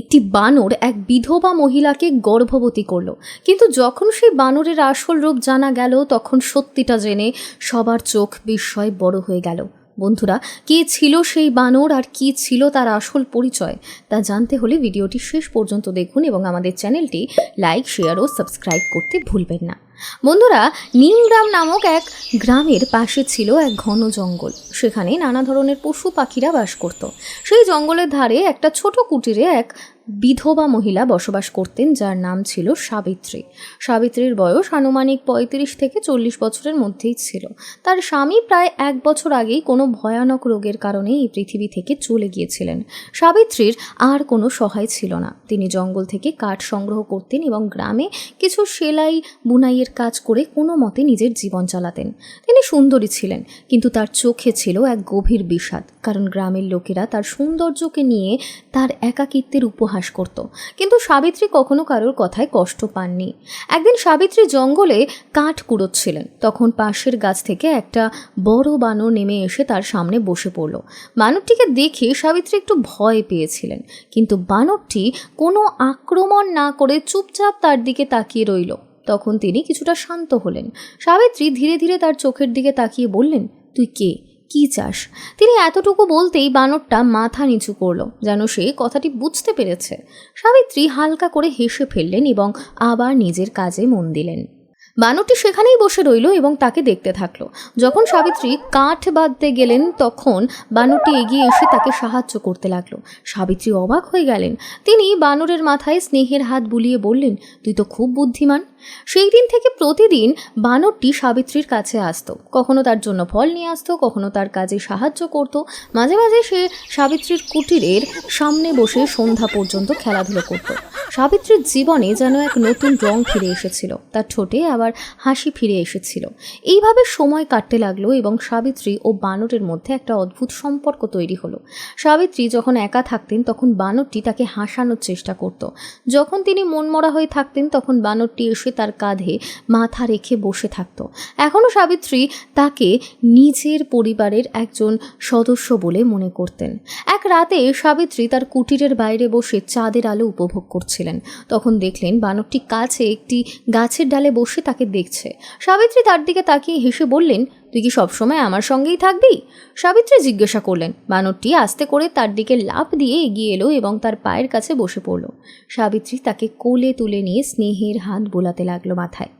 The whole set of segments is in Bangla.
একটি বানর এক বিধবা মহিলাকে গর্ভবতী করল। কিন্তু যখন সেই বানরের আসল রূপ জানা গেল, তখন সত্যিটা জেনে সবার চোখ বিস্ময় বড় হয়ে গেল। বন্ধুরা, কে ছিল সেই বানর আর কি ছিল তার আসল পরিচয় তা জানতে হলে ভিডিওটি শেষ পর্যন্ত দেখুন এবং আমাদের চ্যানেলটি লাইক, শেয়ার ও সাবস্ক্রাইব করতে ভুলবেন না। বন্ধুরা, নীলগ্রাম নামক এক গ্রামের পাশে ছিল এক ঘন জঙ্গল। সেখানে নানা ধরনের পশু পাখিরা বাস করত। সেই জঙ্গলের ধারে একটা ছোট কুটিরে এক বিধবা মহিলা বসবাস করতেন, যার নাম ছিল সাবিত্রী। সাবিত্রীর বয়স আনুমানিক পঁয়ত্রিশ থেকে চল্লিশ বছরের মধ্যেই ছিল। তার স্বামী প্রায় এক বছর আগেই কোনো ভয়ানক রোগের কারণে এই পৃথিবী থেকে চলে গিয়েছিলেন। সাবিত্রীর আর কোনো সহায় ছিল না। তিনি জঙ্গল থেকে কাঠ সংগ্রহ করতেন এবং গ্রামে কিছু সেলাই, বুনাইয়ের কাজ করে কোনো মতে নিজের জীবন চালাতেন। তিনি সুন্দরী ছিলেন, কিন্তু তার চোখে ছিল এক গভীর বিষাদ, কারণ গ্রামের লোকেরা তার সৌন্দর্যকে নিয়ে তার একাকিত্বের উপহাস করত। কিন্তু সাবিত্রী কখনো কারোর কথায় কষ্ট পাননি। একদিন সাবিত্রী জঙ্গলে কাঠ কুড়োচ্ছিলেন। তখন পাশের গাছ থেকে একটা বড় বানর নেমে এসে তার সামনে বসে পড়ল। বানরটিকে দেখে সাবিত্রী একটু ভয় পেয়েছিলেন। কিন্তু বানরটি কোনো আক্রমণ না করে চুপচাপ তার দিকে তাকিয়ে রইল। তখন তিনি কিছুটা শান্ত হলেন। সাবিত্রী ধীরে ধীরে তার চোখের দিকে তাকিয়ে বললেন, তুই কে? কি চাস? তিনি এতটুকু বলতেই বানরটা মাথা নিচু করল, যেন সে কথাটি বুঝতে পেরেছে। সাবিত্রী হালকা করে হেসে ফেললেন এবং আবার নিজের কাজে মন দিলেন। বানরটি সেখানেই বসে রইল এবং তাকে দেখতে থাকল। যখন সাবিত্রী কাঠ বাঁধতে গেলেন, তখন বানরটি এগিয়ে এসে তাকে সাহায্য করতে লাগল। সাবিত্রী অবাক হয়ে গেলেন। তিনি বানরের মাথায় স্নেহের হাত বুলিয়ে বললেন, তুই তো খুব বুদ্ধিমান। সেই দিন থেকে প্রতিদিন বানরটি সাবিত্রীর কাছে আসতো। কখনো তার জন্য ফল নিয়ে আসতো, কখনো তার কাজে সাহায্য করত। মাঝে মাঝে সে সাবিত্রীর কুটিরের সামনে বসে সন্ধ্যা পর্যন্ত খেলাধুলো করত। সাবিত্রীর জীবনে যেন এক নতুন রং ফিরে এসেছিল। তার ঠোঁটে আবার হাসি ফিরে এসেছিল। এইভাবে সময় কাটতে লাগল এবং সাবিত্রী ও বানরের মধ্যে একটা অদ্ভুত সম্পর্ক তৈরি হলো। সাবিত্রী যখন একা থাকতেন, তখন বানরটি তাকে হাসানোর চেষ্টা করত। যখন তিনি মনমরা হয়ে থাকতেন, তখন বানরটি এসে তার কাঁধে মাথা রেখে বসে থাকতো। এখনও সাবিত্রী তাকে নিজের পরিবারের একজন সদস্য বলে মনে করতেন। এক রাতে সাবিত্রী তার কুটিরের বাইরে বসে চাঁদের আলো উপভোগ করছিলেন। তখন দেখলেন বানরটি কাছে একটি গাছের ডালে বসে তাকে দেখছে। সাবিত্রী তার দিকে তাকিয়ে হেসে বললেন, তুই কি সবসময় আমার সঙ্গেই থাকবি? সাবিত্রী জিজ্ঞাসা করলেন, বানরটি আস্তে করে তার দিকে লাফ দিয়ে এগিয়ে এলো এবং তার পায়ের কাছে বসে পড়ল। সাবিত্রী তাকে কোলে তুলে নিয়ে স্নেহের হাত বোলাতে লাগল মাথায়।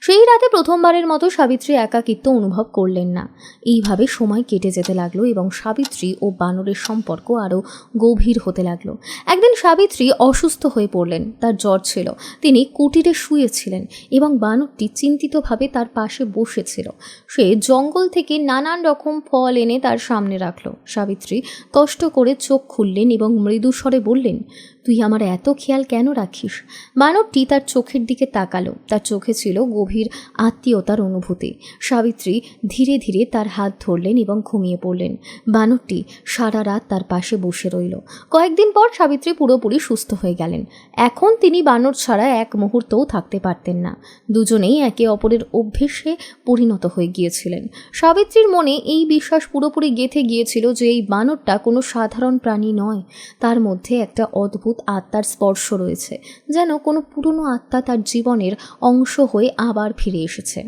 সেই রাতে প্রথমবারের মতো সাবিত্রী একাকিত্ব অনুভব করলেন না। এইভাবে সময় কেটে যেতে লাগল এবং সাবিত্রী ও বানরের সম্পর্ক আরও গভীর হতে লাগল। একদিন সাবিত্রী অসুস্থ হয়ে পড়লেন, তার জ্বর ছিল। তিনি কুটিরে শুয়েছিলেন এবং বানরটি চিন্তিতভাবে তার পাশে বসেছিল। সে জঙ্গল থেকে নানান রকম ফল এনে তার সামনে রাখল। সাবিত্রী কষ্ট করে চোখ খুললেন এবং মৃদুস্বরে বললেন তুই আমার এত খেয়াল কেন রাখিস? বানরটি তার চোখের দিকে তাকালো। তার চোখে ছিল গভীর আত্মীয়তার অনুভূতি। সাবিত্রী ধীরে ধীরে তার হাত ধরলেন এবং ঘুমিয়ে পড়লেন। বানরটি সারা রাত তার পাশে বসে রইল। কয়েকদিন পর সাবিত্রী পুরোপুরি সুস্থ হয়ে গেলেন। এখন তিনি বানর ছাড়া এক মুহূর্তও থাকতে পারতেন না। দুজনেই একে অপরের অভ্যেসে পরিণত হয়ে গিয়েছিলেন। সাবিত্রীর মনে এই বিশ্বাস পুরোপুরি গেঁথে গিয়েছিল যে এই বানরটা কোনো সাধারণ প্রাণী নয়। তার মধ্যে একটা অদ্ভুত আত্মার স্পর্শ রয়েছে, যেন কোনো পুরনো আত্মা তার জীবনের অংশ হয়ে আবার ফিরে এসেছে।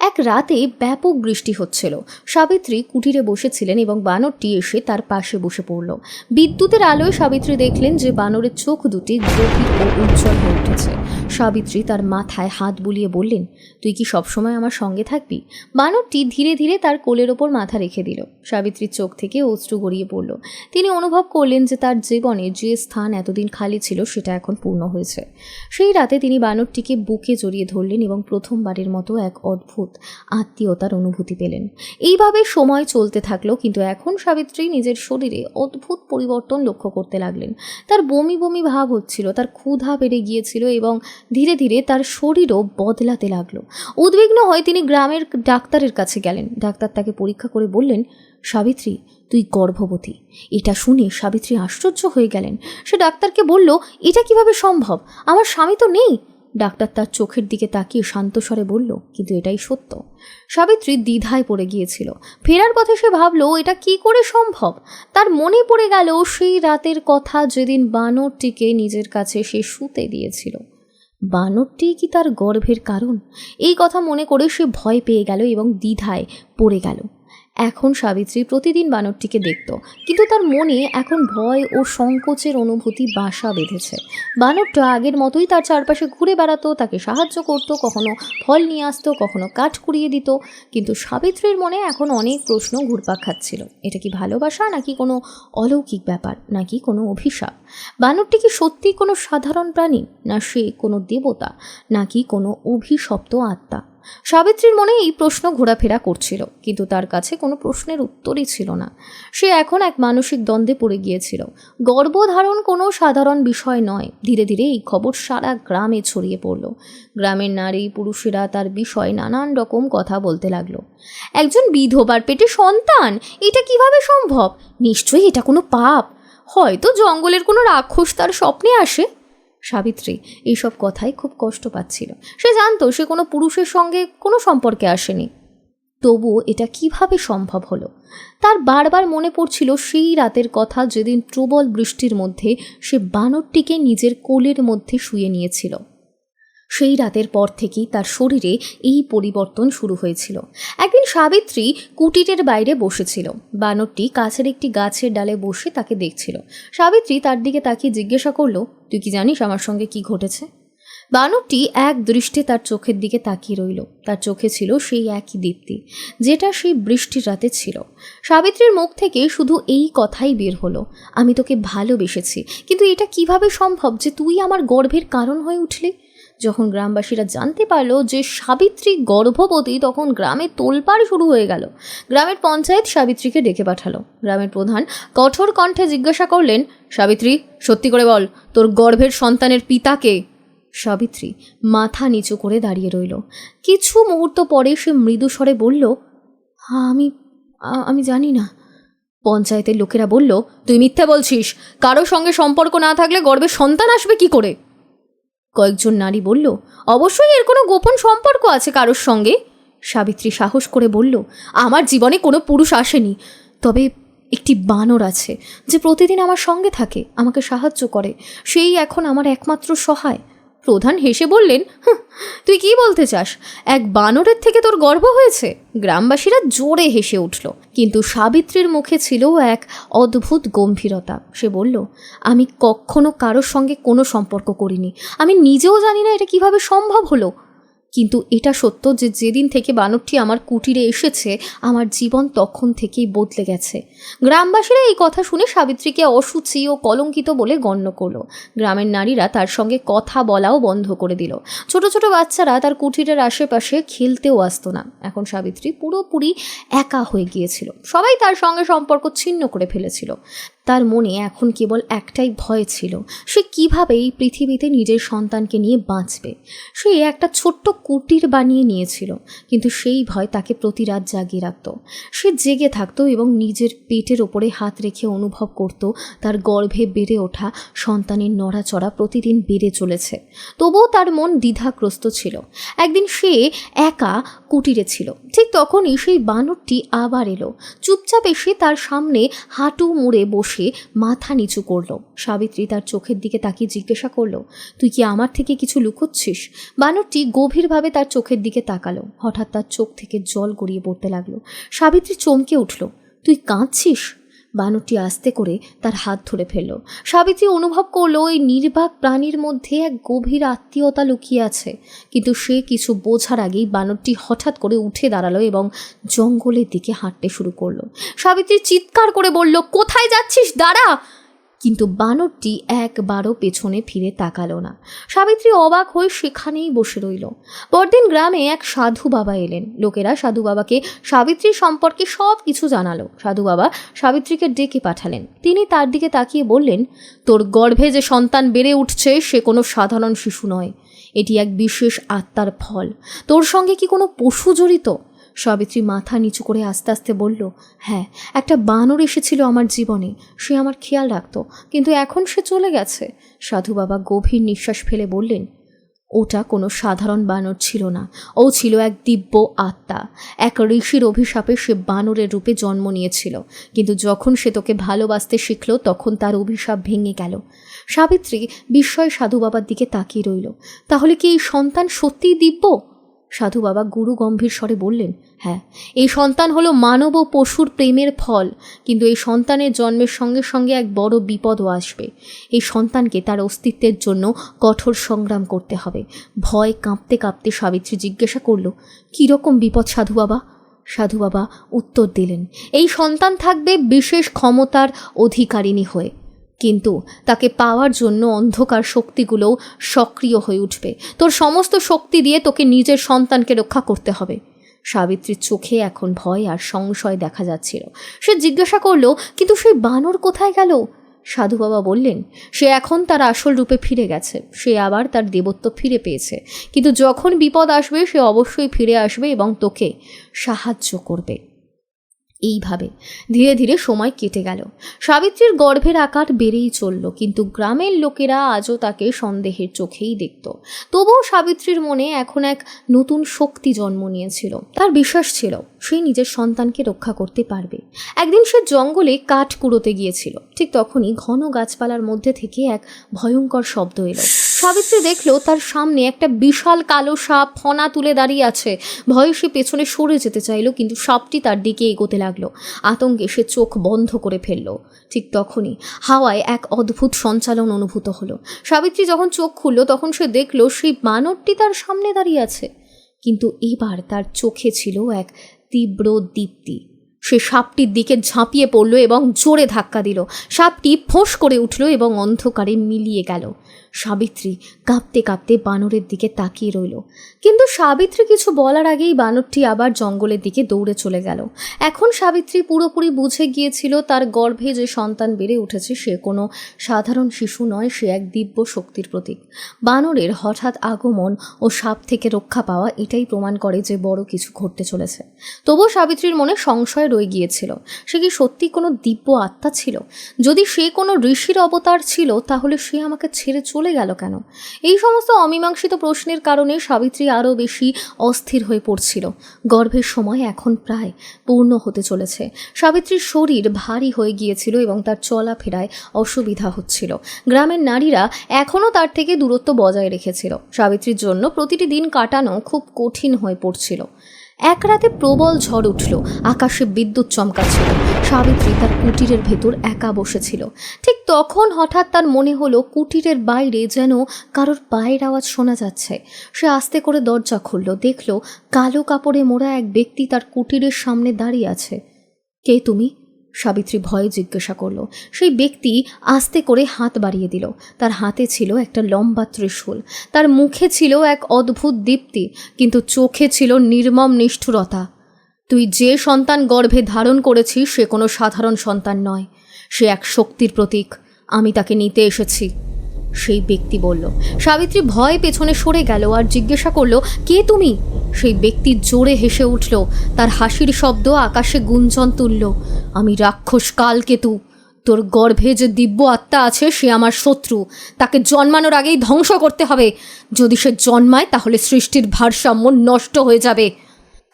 এক রাতে ব্যাপক বৃষ্টি হচ্ছিল। সাবিত্রী কুটিরে বসেছিলেন এবং বানরটি এসে তার পাশে বসে পড়ল। বিদ্যুতের আলোয় সাবিত্রী দেখলেন যে বানরের চোখ দুটি গভীর ও উজ্জ্বল হয়ে উঠেছে। সাবিত্রী তার মাথায় হাত বুলিয়ে বললেন, তুই কি সবসময় আমার সঙ্গে থাকবি? বানরটি ধীরে ধীরে তার কোলের ওপর মাথা রেখে দিল। সাবিত্রীর চোখ থেকে অশ্রু গড়িয়ে পড়ল। তিনি অনুভব করলেন যে তার জীবনে যে স্থান এতদিন খালি ছিল সেটা এখন পূর্ণ হয়েছে। সেই রাতে তিনি বানরটিকে বুকে জড়িয়ে ধরলেন এবং প্রথমবারের মতো এক অদ্ভুত আত্মীয়তার অনুভূতি পেলেন। এইভাবে সময় চলতে থাকল, কিন্তু এখন সাবিত্রী নিজের শরীরে অদ্ভুত পরিবর্তন লক্ষ্য করতে লাগলেন। তার বমি বমি ভাব হচ্ছিল, তার ক্ষুধা বেড়ে গিয়েছিল এবং ধীরে ধীরে তার শরীরও বদলাতে লাগল। উদ্বিগ্ন হয়ে তিনি গ্রামের ডাক্তারের কাছে গেলেন। ডাক্তার তাকে পরীক্ষা করে বললেন, সাবিত্রী, তুই গর্ভবতী। এটা শুনে সাবিত্রী আশ্চর্য হয়ে গেলেন। সে ডাক্তারকে বলল, এটা কীভাবে সম্ভব? আমার স্বামী তো নেই। ডাক্তার তার চোখের দিকে তাকিয়ে শান্তস্বরে বলল, কিন্তু এটাই সত্য। সাবিত্রী দ্বিধায় পড়ে গিয়েছিল। ফেরার পথে সে ভাবলো, এটা কি করে সম্ভব? তার মনে পড়ে গেল, সেই রাতের কথা যেদিন বানরটিকে নিজের কাছে সে শুতে দিয়েছিল। বানরটি কি তার গর্ভের কারণ? এই কথা মনে করে সে ভয় পেয়ে গেল এবং দ্বিধায় পড়ে গেল। এখন সাবিত্রী প্রতিদিন বানরটিকে দেখত, কিন্তু তার মনে এখন ভয় ও সংকোচের অনুভূতি বাসা বেঁধেছে। বানরটা আগের মতোই তার চারপাশে ঘুরে বেড়াতো, তাকে সাহায্য করত, কখনো ফল নিয়ে আসতো, কখনো কাঠ কুড়িয়ে দিত, কিন্তু সাবিত্রীর মনে এখন অনেক প্রশ্ন ঘুরপাক খাচ্ছিল। এটা কি ভালোবাসা, নাকি কোনো অলৌকিক ব্যাপার, নাকি কোনো অভিশাপ? বানরটি কি সত্যি কোনো সাধারণ প্রাণী, না সে কোনো দেবতা, নাকি কোনো অভিশপ্ত আত্মা? সাবিত্রীর মনে এই প্রশ্ন ঘোরাফেরা করছিল, কিন্তু তার কাছে কোনো প্রশ্নের উত্তরই ছিল না। সে এখন এক মানসিক দ্বন্দ্বে পড়ে গিয়েছিল। গর্ভধারণ কোনো সাধারণ বিষয় নয়। ধীরে ধীরে এই খবর সারা গ্রামে ছড়িয়ে পড়ল। গ্রামের নারী পুরুষেরা তার বিষয়ে নানান রকম কথা বলতে লাগল। একজন বিধবার পেটে সন্তান? এটা কীভাবে সম্ভব? নিশ্চয়ই এটা কোনো পাপ। হয়তো জঙ্গলের কোনো রাক্ষস তার স্বপ্নে আসে। সাবিত্রী, এইসব কথায় খুব কষ্ট পাচ্ছিল। সে জানতো সে কোনো পুরুষের সঙ্গে কোনো সম্পর্কে আসেনি। তবুও এটা কীভাবে সম্ভব হলো? তার বারবার মনে পড়ছিল সেই রাতের কথা যেদিন প্রবল বৃষ্টির মধ্যে সে বানরটিকে নিজের কোলের মধ্যে শুয়ে নিয়েছিল। সেই রাতের পর থেকেই তার শরীরে এই পরিবর্তন শুরু হয়েছিল। একদিন সাবিত্রী কুটিরের বাইরে বসেছিল। বানরটি কাছের একটি গাছের ডালে বসে তাকে দেখছিল। সাবিত্রী তার দিকে তাকিয়ে জিজ্ঞাসা করল, তুই কি জানিস আমার সঙ্গে কি ঘটেছে? বানরটি এক দৃষ্টে তার চোখের দিকে তাকিয়ে রইল। তার চোখে ছিল সেই একই দীপ্তি, যেটা সেই বৃষ্টির রাতে ছিল। সাবিত্রীর মুখ থেকে শুধু এই কথাই বের হলো, আমি তোকে ভালোবেসেছি, কিন্তু এটা কীভাবে সম্ভব যে তুই আমার গর্ভের কারণ হয়ে উঠলি? যখন গ্রামবাসীরা জানতে পারল যে সাবিত্রী গর্ভবতী, তখন গ্রামে তোলপাড় শুরু হয়ে গেল। গ্রামের পঞ্চায়েত সাবিত্রীকে ডেকে পাঠালো। গ্রামের প্রধান কঠোর কণ্ঠে জিজ্ঞাসা করলেন, সাবিত্রী, সত্যি করে বল, তোর গর্ভের সন্তানের পিতাকে সাবিত্রী মাথা নিচু করে দাঁড়িয়ে রইল। কিছু মুহূর্ত পরে সে মৃদু স্বরে বলল, আমি আমি জানি না। পঞ্চায়েতের লোকেরা বলল, তুই মিথ্যে বলছিস। কারও সঙ্গে সম্পর্ক না থাকলে গর্ভে সন্তান আসবে কি করে? কয়েকজন নারী বলল, অবশ্যই এর কোনো গোপন সম্পর্ক আছে কারোর সঙ্গে? সাবিত্রী সাহস করে বলল, আমার জীবনে কোনো পুরুষ আসেনি। তবে একটি বানর আছে, যে প্রতিদিন আমার সঙ্গে থাকে, আমাকে সাহায্য করে। সেই এখন আমার একমাত্র সহায়। প্রধান হেসে বললেন তুই কি বলতে চাস? এক বানরের থেকে তোর গর্ব হয়েছে? গ্রামবাসীরা জোরে হেসে উঠল। কিন্তু সাবিত্রীর মুখে ছিল এক অদ্ভুত গম্ভীরতা। সে বলল, আমি কখনো কারোর সঙ্গে কোনো সম্পর্ক করিনি। আমি নিজেও জানি না এটা কীভাবে সম্ভব হলো। কিন্তু এটা সত্য যে যেদিন থেকে বানরটি আমার কুটিরে এসেছে, আমার জীবন তখন থেকেই বদলে গেছে। গ্রামবাসীরা এই কথা শুনে সাবিত্রীকে অসুচি ও কলঙ্কিত বলে গণ্য করল। গ্রামের নারীরা তার সঙ্গে কথা বলাও বন্ধ করে দিল। ছোট ছোট বাচ্চারা তার কুটিরের আশেপাশে খেলতেও আসতো না। এখন সাবিত্রী পুরোপুরি একা হয়ে গিয়েছিল। সবাই তার সঙ্গে সম্পর্ক ছিন্ন করে ফেলেছিল। তার মনে এখন কেবল একটাই ভয় ছিল, সে কীভাবে এই পৃথিবীতে নিজের সন্তানকে নিয়ে বাঁচবে? সে একটা ছোট্ট কুটির বানিয়ে নিয়েছিল, কিন্তু সেই ভয় তাকে প্রতি রাত জাগিয়ে রাখত। সে জেগে থাকতো এবং নিজের পেটের ওপরে হাত রেখে অনুভব করত তার গর্ভে বেড়ে ওঠা সন্তানের নড়াচড়া প্রতিদিন বেড়ে চলেছে। তবুও তার মন দ্বিধাগ্রস্ত ছিল। একদিন সে একা কুটিরে ছিল। ঠিক তখনই সেই বানরটি আবার এলো। চুপচাপ এসে তার সামনে হাঁটু মুড়ে বসে মাথা নিচু করল। সাবিত্রী তার চোখের দিকে তাকিয়ে জিজ্ঞাসা করল, তুই কি আমার থেকে কিছু লুকোচ্ছিস? বানরটি গভীরভাবে তার চোখের দিকে তাকালো। হঠাৎ তার চোখ থেকে জল গড়িয়ে পড়তে লাগল। সাবিত্রী চমকে উঠল। তুই কাঁদছিস? বানরটি আস্তে করে তার হাত ধরে ফেলল। সাবিত্রী অনুভব করল ওই নির্বাক প্রাণীর মধ্যে এক গভীর আত্মীয়তা লুকিয়ে আছে। কিন্তু সে কিছু বোঝার আগেই বানরটি হঠাৎ করে উঠে দাঁড়াল এবং জঙ্গলের দিকে হাঁটতে শুরু করল। সাবিত্রী চিৎকার করে বলল, কোথায় যাচ্ছিস? দাঁড়া! কিন্তু বানরটি একবারও পেছনে ফিরে তাকালো না। সাবিত্রী অবাক হয়ে সেখানেই বসে রইল। পরদিন গ্রামে এক সাধু বাবা এলেন। লোকেরা সাধু বাবাকে সাবিত্রী সম্পর্কে সব কিছু জানালো। সাধু বাবা সাবিত্রীকে ডেকে পাঠালেন। তিনি তার দিকে তাকিয়ে বললেন, তোর গর্ভে যে সন্তান বেড়ে উঠছে, সে কোনো সাধারণ শিশু নয়। এটি এক বিশেষ আত্মার ফল। তোর সঙ্গে কি কোনো পশু জড়িত? সাবিত্রী মাথা নিচু করে আস্তে আস্তে বলল হ্যাঁ একটা বানর এসেছিল আমার জীবনে, সে আমার খেয়াল রাখত, কিন্তু এখন সে চলে গেছে। সাধু বাবা গভীর নিঃশ্বাস ফেলে বললেন, ওটা কোনো সাধারণ বানর ছিল না, ও ছিল এক দিব্য আত্মা। এক ঋষির অভিশাপে সে বানরের রূপে জন্ম নিয়েছিল, কিন্তু যখন সে তোকে ভালোবাসতে শিখল, তখন তার অভিশাপ ভেঙে গেল। সাবিত্রী বিস্ময় সাধু বাবার দিকে তাকিয়ে রইল, তাহলে কি এই সন্তান সত্যিই দিব্য? সাধু বাবা গুরু গম্ভীর স্বরে বললেন হ্যাঁ এই সন্তান হলো মানব ও পশুর প্রেমের ফল, কিন্তু এই সন্তানের জন্মের সঙ্গে সঙ্গে এক বড় বিপদও আসবে। এই সন্তানকে তার অস্তিত্বের জন্য কঠোর সংগ্রাম করতে হবে। ভয় কাঁপতে কাঁপতে সাবিত্রী জিজ্ঞাসা করল কীরকম বিপদ সাধু বাবা সাধু বাবা উত্তর দিলেন, এই সন্তান থাকবে বিশেষ ক্ষমতার অধিকারিণী হয়ে। কিন্তু তাকে পাওয়ার জন্য অন্ধকার শক্তিগুলোও সক্রিয় হয়ে উঠবে। তোর সমস্ত শক্তি দিয়ে তোকে নিজের সন্তানকে রক্ষা করতে হবে। সাবিত্রীর চোখে এখন ভয় আর সংশয় দেখা যাচ্ছিল। সে জিজ্ঞাসা করল, কিন্তু সেই বানর কোথায় গেল? সাধু বাবা বললেন, সে এখন তার আসল রূপে ফিরে গেছে। সে আবার তার দেবত্ব ফিরে পেয়েছে। কিন্তু যখন বিপদ আসবে, সে অবশ্যই ফিরে আসবে এবং তোকে সাহায্য করবে। এইভাবে। ধীরে ধীরে সময় কেটে গেল। সাবিত্রীর গর্ভের আকার বেড়েই চলল, কিন্তু গ্রামের লোকেরা আজও তাকে সন্দেহের চোখেই দেখত। তবুও সাবিত্রীর মনে এখন এক নতুন শক্তি জন্ম নিয়েছিল। তার বিশ্বাস ছিল, সে নিজের সন্তানকে রক্ষা করতে পারবে। একদিন সে জঙ্গলে কাঠ কুড়োতে গিয়েছিল। ঠিক তখনই ঘন গাছপালার মধ্যে থেকে এক ভয়ঙ্কর শব্দ এলো। সাবিত্রী দেখল তার সামনে একটা বিশাল কালো সাপ ফনা তুলে দাঁড়িয়ে আছে। ভয়ে সে পেছনে সরে যেতে চাইলো, কিন্তু সাপটি তার দিকে এগোতে লাগল। আতঙ্কে সে চোখ বন্ধ করে ফেলল। ঠিক তখনই হাওয়ায় এক অদ্ভুত সঞ্চালন অনুভূত হলো। সাবিত্রী যখন চোখ খুললো, তখন সে দেখল সেই বানরটি তার সামনে দাঁড়িয়ে আছে। কিন্তু এবার তার চোখে ছিল এক তীব্র দীপ্তি। সে সাপটির দিকে ঝাঁপিয়ে পড়ল এবং জোরে ধাক্কা দিল। সাপটি ফোঁস করে উঠল এবং অন্ধকারে মিলিয়ে গেল। সাবিত্রী কাঁপতে কাঁপতে বানরের দিকে তাকিয়ে রইল। কিন্তু সাবিত্রী কিছু বলার আগেই বানরটি আবার জঙ্গলের দিকে দৌড়ে চলে গেল। এখন সাবিত্রী পুরোপুরি বুঝে গিয়েছিল তার গর্ভে যে সন্তান বেড়ে উঠেছে সে কোনো সাধারণ শিশু নয়, সে এক দিব্য শক্তির প্রতীক। বানরের হঠাৎ আগমন ও সাপ থেকে রক্ষা পাওয়া এটাই প্রমাণ করে যে বড় কিছু ঘটতে চলেছে। তবুও সাবিত্রীর মনে সংশয় রয়ে গিয়েছিল। সে কি সত্যি কোনো দিব্য আত্মা ছিল? যদি সে কোনো ঋষির অবতার ছিল, তাহলে সে আমাকে ছেড়ে চলে গেল কেন? এই সমস্ত অমীমাংসিত প্রশ্নের কারণে সাবিত্রী আরও বেশি অস্থির হয়ে পড়ছিল। গর্ভের সময় এখন প্রায় পূর্ণ হতে চলেছে। সাবিত্রীর শরীর ভারী হয়ে গিয়েছিল এবং তার চলাফেরায় অসুবিধা হচ্ছিল। গ্রামের নারীরা এখনও তার থেকে দূরত্ব বজায় রেখেছিল। সাবিত্রীর জন্য প্রতিটি দিন কাটানো খুব কঠিন হয়ে পড়ছিল। এক রাতে প্রবল ঝড় উঠল। আকাশে বিদ্যুৎ চমকাচ্ছিল। সাবিত্রী তার কুটিরের ভেতর একা বসেছিল। ঠিক তখন হঠাৎ তার মনে হলো কুটিরের বাইরে যেন কারোর পায়ের আওয়াজ শোনা যাচ্ছে। সে আস্তে করে দরজা খুলল, দেখল কালো কাপড়ে মোড়া এক ব্যক্তি তার কুটিরের সামনে দাঁড়িয়ে আছে। কে তুমি? সাবিত্রী ভয়ে জিজ্ঞাসা করল, সেই ব্যক্তি আস্তে করে হাত বাড়িয়ে দিল। তার হাতে ছিল একটা লম্বা ত্রিশূল। তার মুখে ছিল এক অদ্ভুত দীপ্তি, কিন্তু চোখে ছিল নির্মম নিষ্ঠুরতা। তুই যে সন্তান গর্ভে ধারণ করেছিস, সে কোনো সাধারণ সন্তান নয়। সে এক শক্তির প্রতীক। আমি তাকে নিতে এসেছি। সেই ব্যক্তি বলল, সাবিত্রী ভয় পেছনে সরে গেল আর জিজ্ঞাসা করল, কে তুমি? সেই ব্যক্তি জোরে হেসে উঠল, তার হাসির শব্দ আকাশে গুঞ্জন তুলল, আমি রাক্ষস কালকেতু, তোর গর্ভে যে দিব্য আত্মা আছে সে আমার শত্রু, তাকে জন্মানোর আগেই ধ্বংস করতে হবে, যদি সে জন্মায় তাহলে সৃষ্টির ভারসাম্য নষ্ট হয়ে যাবে।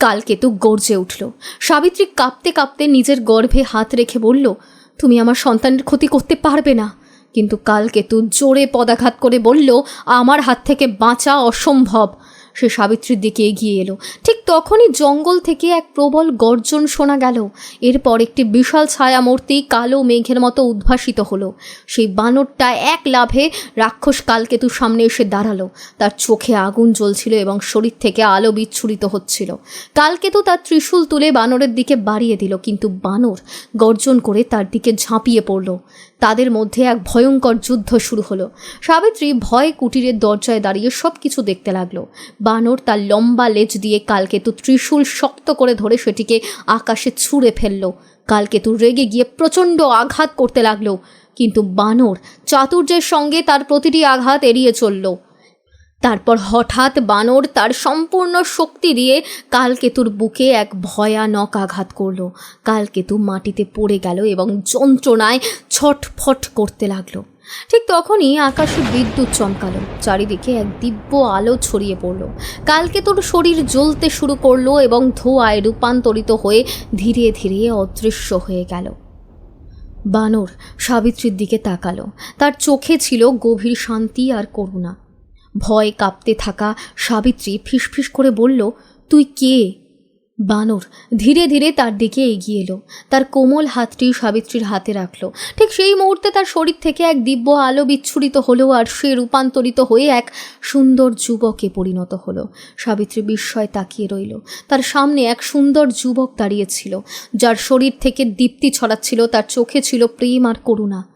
কালকেতু গর্জে উঠল, সাবিত্রী কাঁপতে কাঁপতে নিজের গর্ভে হাত রেখে বলল, তুমি আমার সন্তানের ক্ষতি করতে পারবে না কিন্তু কালকেতু জোরে পদাঘাত করে বলল আমার হাত থেকে বাঁচা অসম্ভব। সে সাবিত্রীর দিকে এগিয়ে এলো। ঠিক তখনই জঙ্গল থেকে এক প্রবল গর্জন শোনা গেল। এরপর একটি বিশাল ছায়ামূর্তি কালো মেঘের মতো উদ্ভাসিত হলো। সেই বানরটা এক লাভে রাক্ষস কালকেতুর সামনে এসে দাঁড়াল। তার চোখে আগুন জ্বলছিল এবং শরীর থেকে আলো বিচ্ছুরিত হচ্ছিল। কালকেতু তার ত্রিশূল তুলে বানরের দিকে বাড়িয়ে দিল, কিন্তু বানর গর্জন করে তার দিকে ঝাঁপিয়ে পড়ল। তাদের মধ্যে এক ভয়ঙ্কর যুদ্ধ শুরু হলো। সাবিত্রী ভয়ে কুটিরের দরজায় দাঁড়িয়ে সব কিছু দেখতে লাগল। বানর তার লম্বা লেজ দিয়ে কালকেতু ত্রিশূল শক্ত করে ধরে সেটিকে আকাশে ছুঁড়ে ফেলল। কালকেতু রেগে গিয়ে প্রচণ্ড আঘাত করতে লাগল, কিন্তু বানর চাতুর্যের সঙ্গে তার প্রতিটি আঘাত এড়িয়ে চলল। তারপর হঠাৎ বানর তার সম্পূর্ণ শক্তি দিয়ে কালকেতুর বুকে এক ভয়ানক আঘাত করল। কালকেতু মাটিতে পড়ে গেল এবং যন্ত্রণায় ছটফট করতে লাগল। ঠিক তখনই আকাশে বিদ্যুৎ চমকালো, চারিদিকে এক দিব্য আলো ছড়িয়ে পড়ল। কালকে তোর শরীর জ্বলতে শুরু করল এবং ধোঁয়ায় রূপান্তরিত হয়ে ধীরে ধীরে অদৃশ্য হয়ে গেল। বানর সাবিত্রীর দিকে তাকালো। তার চোখে ছিল গভীর শান্তি আর করুণা। ভয় কাঁপতে থাকা সাবিত্রী ফিসফিস করে বলল, তুই কে? বানর ধীরে ধীরে তার দিকে এগিয়ে এলো। তার কোমল হাতটি সাবিত্রীর হাতে রাখল। ঠিক সেই মুহূর্তে তার শরীর থেকে এক দিব্য আলো বিচ্ছুরিত হলো আর সে রূপান্তরিত হয়ে এক সুন্দর যুবকে পরিণত হলো। সাবিত্রী বিস্ময় তাকিয়ে রইল। তার সামনে এক সুন্দর যুবক দাঁড়িয়েছিল যার শরীর থেকে দীপ্তি ছড়াচ্ছিল, তার চোখে ছিল প্রেম আর করুণা।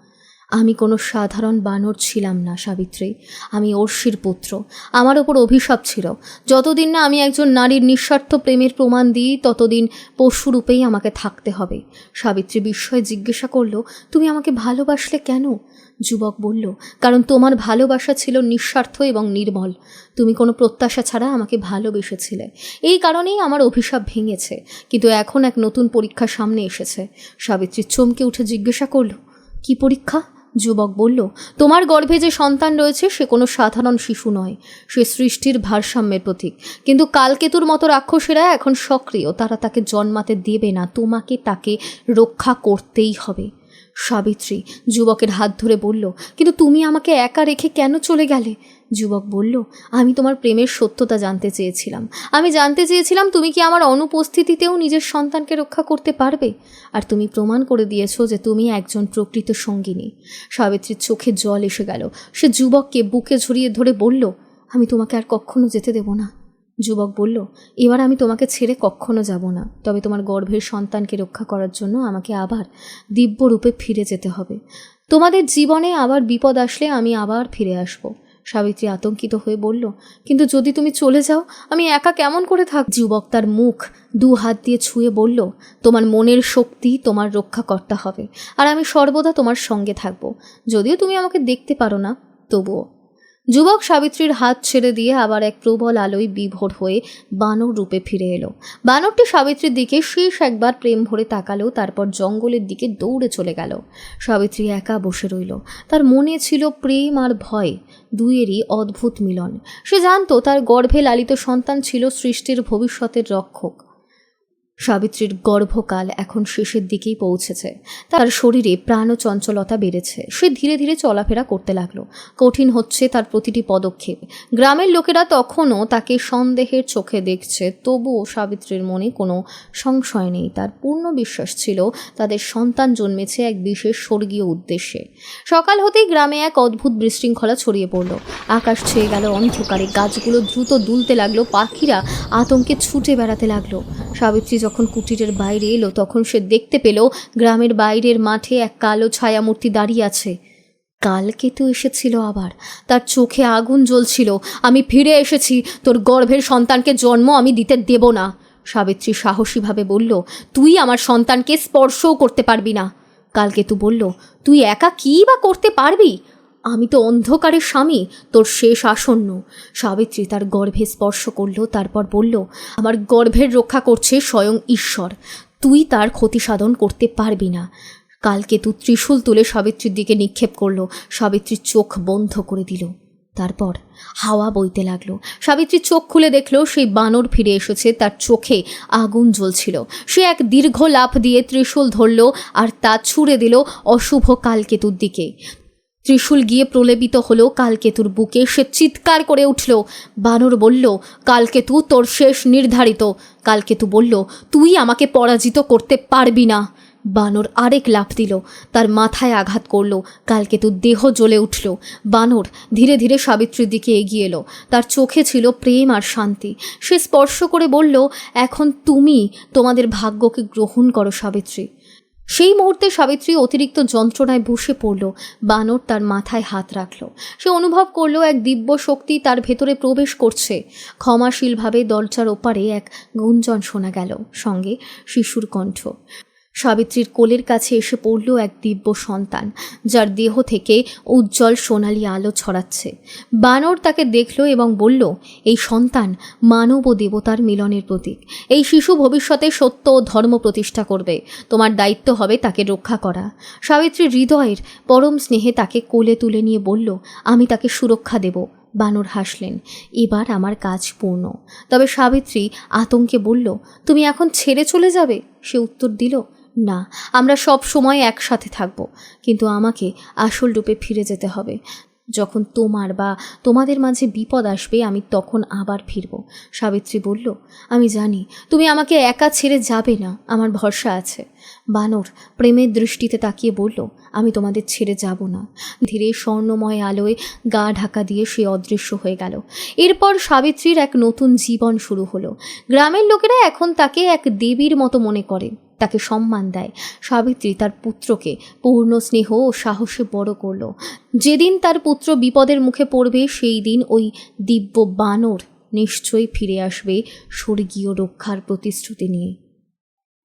আমি কোনো সাধারণ বানর ছিলাম না, সাবিত্রী। আমি অর্ষির পুত্র। আমার ওপর অভিশাপ ছিল। যতদিন না আমি একজন নারীর নিঃস্বার্থ প্রেমের প্রমাণ দিই, ততদিন পশুরূপেই আমাকে থাকতে হবে। সাবিত্রী বিস্ময়ে জিজ্ঞাসা করল, তুমি আমাকে ভালোবাসলে কেন? যুবক বলল, কারণ তোমার ভালোবাসা ছিল নিঃস্বার্থ এবং নির্মল। তুমি কোনো প্রত্যাশা ছাড়া আমাকে ভালোবেসেছিলে। এই কারণেই আমার অভিশাপ ভেঙেছে। কিন্তু এখন এক নতুন পরীক্ষা সামনে এসেছে। সাবিত্রী চমকে উঠে জিজ্ঞাসা করল, কি পরীক্ষা? যুবক বলল, তোমার গর্ভে যে সন্তান রয়েছে, সে কোনো সাধারণ শিশু নয়। সে সৃষ্টির ভারসাম্যের প্রতীক। কিন্তু কালকেতুর মতো রাক্ষসেরা এখন সক্রিয়। তারা তাকে জন্মাতে দেবে না। তোমাকে তাকে রক্ষা করতেই হবে। সাবিত্রী যুবকের হাত ধরে বলল, কিন্তু তুমি আমাকে একা রেখে কেন চলে গেলে? যুবক বলল, আমি তোমার প্রেমের সত্যতা জানতে চেয়েছিলাম। আমি জানতে চেয়েছিলাম তুমি কি আমার অনুপস্থিতিতেও নিজের সন্তানকে রক্ষা করতে পারবে? আর তুমি প্রমাণ করে দিয়েছ যে তুমি একজন প্রকৃত সঙ্গিনী। সাবিত্রীর চোখে জল এসে গেল। সে যুবককে বুকে ঝরিয়ে ধরে বলল, আমি তোমাকে আর কখনো যেতে দেব না। যুবক বলল, এবার আমি তোমাকে ছেড়ে কখনো যাব না। তবে তোমার গর্ভের সন্তানকে রক্ষা করার জন্য আমাকে আবার দিব্যরূপে ফিরে যেতে হবে। তোমাদের জীবনে আবার বিপদ আসলে আমি আবার ফিরে আসব। সাবিত্রী আতঙ্কিত হয়ে বলল, কিন্তু যদি তুমি চলে যাও, আমি একা কেমন করে থাক যুবক তার মুখ দু হাত দিয়ে ছুঁয়ে বলল, তোমার মনের শক্তি তোমার রক্ষাকর্তা হবে, আর আমি সর্বদা তোমার সঙ্গে থাকব। যদিও তুমি আমাকে দেখতে পারো না, তবুও। যুবক সাবিত্রীর হাত ছেড়ে দিয়ে আবার এক প্রবল আলোয় বিভোর হয়ে বানর রূপে ফিরে এলো। বানরটি সাবিত্রীর দিকে শেষ একবার প্রেম ভরে তাকালো তারপর জঙ্গলের দিকে দৌড়ে চলে গেল। সাবিত্রী একা বসে রইল। তার মনে ছিল প্রেম আর ভয়, দুইয়েরই অদ্ভুত মিলন। সে জানতো তার গর্ভে লালিত সন্তান ছিল সৃষ্টির ভবিষ্যতের রক্ষক। সাবিত্রীর গর্ভকাল এখন শেষের দিকেই পৌঁছেছে। তার শরীরে প্রাণ চঞ্চলতা বেড়েছে। সে ধীরে ধীরে চলাফেরা করতে লাগল। কঠিন হচ্ছে তার প্রতিটি পদক্ষেপ। গ্রামের লোকেরা তখনও তাকে সন্দেহের চোখে দেখছে। তবুও সাবিত্রীর মনে কোনো সংশয় নেই। তার পূর্ণ বিশ্বাস ছিল তাদের সন্তান জন্মেছে এক বিশেষ স্বর্গীয় উদ্দেশ্যে। সকাল হতেই গ্রামে এক অদ্ভুত বিশৃঙ্খলা ছড়িয়ে পড়ল। আকাশ ছেয়ে গেল অন্ধকারে। গাছগুলো দ্রুত দুলতে লাগল। পাখিরা আতঙ্কে ছুটে বেড়াতে লাগল। সাবিত্রী যখন কুটিরের বাইরে এলো, তখন সে দেখতে পেল গ্রামের বাইরের মাঠে এক কালো ছায়ামূর্তি দাঁড়িয়ে আছে। কালকে তো এসেছিল আবার। তার চোখে আগুন জ্বলছিল। আমি ফিরে এসেছি। তোর গর্ভের সন্তানকে জন্ম আমি দিতে দেব না। সাবিত্রী সাহসীভাবে বলল, তুই আমার সন্তানকে স্পর্শও করতে পারবি না। কালকেতু বলল, তুই একা কী বা করতে পারবি? আমি তো অন্ধকারের স্বামী, তোর শেষ আসন্ন। সাবিত্রী তার গর্ভে স্পর্শ করল, তারপর বলল, আমার গর্ভের রক্ষা করছে স্বয়ং ঈশ্বর। তুই তার ক্ষতি সাধন করতে পারবি না। কালকে তু ত্রিশূল তুলে সাবিত্রীর দিকে নিক্ষেপ করল। সাবিত্রীর চোখ বন্ধ করে দিল। তারপর হাওয়া বইতে লাগল। সাবিত্রী চোখ খুলে দেখল, সেই বানর ফিরে এসেছে, তার চোখে আগুন জ্বলছিল। সে এক দীর্ঘ লাফ দিয়ে ত্রিশূল ধরল আর তা ছুঁড়ে দিল অশুভ কালকেতুর দিকে। ত্রিশূল গিয়ে প্রলেপিত হলো কালকেতুর বুকে। সে চিৎকার করে উঠল। বানর বলল, কালকেতু, তোর শেষ নির্ধারিত। কালকেতু বলল, তুই আমাকে পরাজিত করতে পারবি না। বানর আরেক লাফ দিল, তার মাথায় আঘাত করল। কালকেতুর দেহ জ্বলে উঠল। বানর ধীরে ধীরে সাবিত্রীর দিকে এগিয়ে এলো। তার চোখে ছিল প্রেম আর শান্তি। সে স্পর্শ করে বলল, এখন তুমি তোমাদের ভাগ্যকে গ্রহণ করো সাবিত্রী। সেই মুহূর্তে সাবিত্রী অতিরিক্ত যন্ত্রণায় বসে পড়ল। বানর তার মাথায় হাত রাখল। সে অনুভব করল, এক দিব্য শক্তি তার ভেতরে প্রবেশ করছে। ক্ষমাশীলভাবে দরজার ওপারে এক গুঞ্জন শোনা গেল। সঙ্গে শিশুর কণ্ঠ। সাবিত্রীর কোলের কাছে এসে পড়ল এক দিব্য সন্তান, যার দেহ থেকে উজ্জ্বল সোনালি আলো ছড়াচ্ছে। বানর তাকে দেখল এবং বলল, এই সন্তান মানব ও দেবতার মিলনের প্রতীক। এই শিশু ভবিষ্যতে সত্য ও ধর্ম প্রতিষ্ঠা করবে। তোমার দায়িত্ব হবে তাকে রক্ষা করা। সাবিত্রী হৃদয়ের পরম স্নেহে তাকে কোলে তুলে নিয়ে বলল, আমি তাকে সুরক্ষা দেব। বানর হাসলেন, এবার আমার কাজ পূর্ণ। তবে সাবিত্রী আতঙ্কে বলল, তুমি এখন ছেড়ে চলে যাবে? সে উত্তর দিল না, আমরা সব সময় একসাথে থাকব, কিন্তু আমাকে আসল রূপে ফিরে যেতে হবে। যখন তোমার বা তোমাদের মাঝে বিপদ আসবে, আমি তখন আবার ফিরব। সাবিত্রী বলল, আমি জানি, তুমি আমাকে একা ছেড়ে যাবে না, আমার ভরসা আছে। বানর প্রেমের দৃষ্টিতে তাকিয়ে বলল, আমি তোমাদের ছেড়ে যাব না। ধীরে স্বর্ণময় আলোয় গা ঢাকা দিয়ে সে অদৃশ্য হয়ে গেল। এরপর সাবিত্রীর এক নতুন জীবন শুরু হলো। গ্রামের লোকেরা এখন তাকে এক দেবীর মতো মনে করে। তাকে সম্মান দেয়। সাবিত্রী তার পুত্রকে পূর্ণ স্নেহ ও সাহসে বড় করল। যেদিন তার পুত্র বিপদের মুখে পড়বে, সেই দিন ওই দিব্য বানর নিশ্চয়ই ফিরে আসবে স্বর্গীয় রক্ষার প্রতিশ্রুতি নিয়ে।